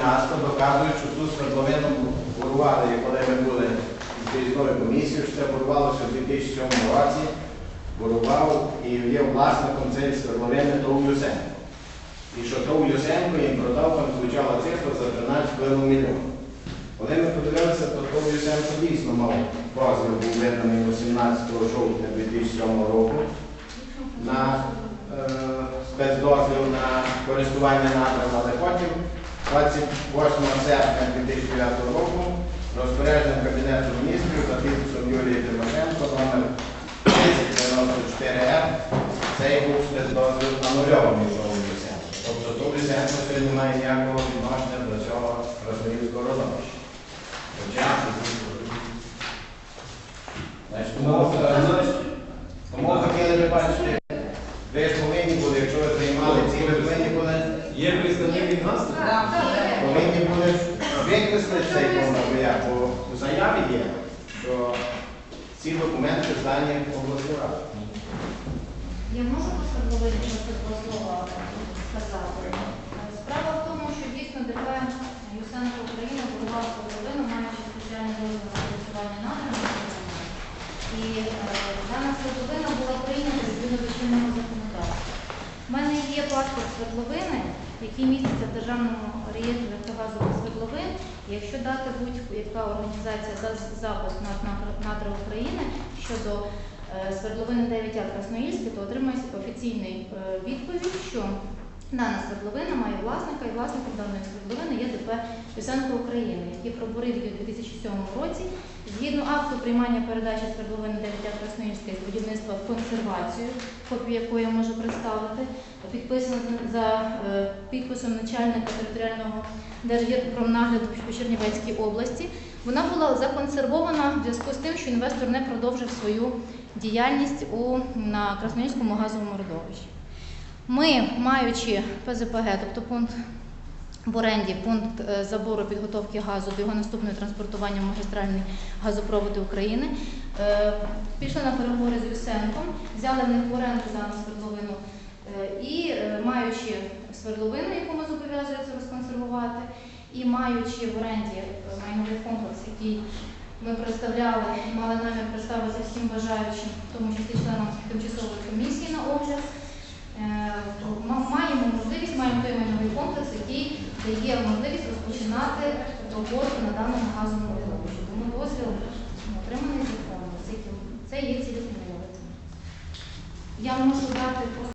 м'ясо доказують, що ту свердловину бурували, коли ми були з військовою комісією, що це бурувалося в 2007 році, бурував і є власником цієї свердловини ТОВ Юсенко. І що ТОВ Юсенко їм продав, там звучала цифра за 13,5 мільйонів. Коли ми подивилися, то ТОВ Юсенко дійсно мав дозвіл, був виданий 18 жовтня 2007 року на е, спецдозвіл на користування надрами, але потім 28 серпня 2009 року розпорядженням Кабінету міністрів за підписом Юлії Тимошенко номер 1094 р цей був спецдозвіл анульований того Лісенко. Тобто того Лісенко сьогодні має ніякого відношення до цього Красноїльського родовища. Тому, е, тому хотіли би бачити, ви ж повинні були, якщо ви приймали ці, ви повинні були Є представник від нас? повинні були викреслити цей пункт, бо у заяві є, що ці документи здані обласну раду. Я можу поставити два слова сказати. Справа в тому, що дійсно ДП Юсенко Україна будував половину, маючи спеціальний дозвіл на користування надрами. І е, дана свердловина була прийнята згідно до чинного законодавства. У мене є паспорт свердловини, який міститься в державному реєстрі нафтогазових свердловин. Якщо дати будь-яка організація дасть запит на надра України щодо е, свердловини 9А Красноїльське, то отримає офіційний е, відповідь, що дана свердловина має власника, і власником даної свердловини є ДП Юсенко України, який пробурив її у 2007 році. Згідно приймання передачі свердловини 9А з будівництва в консервацію, копію якої я можу представити, підписано за е, підписом начальника територіального Держгірпромнагляду по Чернівецькій області. Вона була законсервована в зв'язку з тим, що інвестор не продовжив свою діяльність у, на Красноїльському газовому родовищі. Ми, маючи ПЗПГ, тобто пункт в оренді, пункт е, забору підготовки газу до його наступного транспортування в магістральний газопроводи України, е, пішли на переговори з Юсенком, взяли в них в оренду дану свердловину е, і маючи свердловину, яку ми зобов'язуємося розконсервувати, і маючи в оренді майновий комплекс, який ми представляли і мали намір представити всім бажаючим, в тому числі членам тимчасової комісії на огляд, можливість, маємо той майновий комплекс, який дає можливість розпочинати роботу на даному газовому родовищі. Тому дозвіл отриманий законом. Це- є цілеспрямованим. Я можу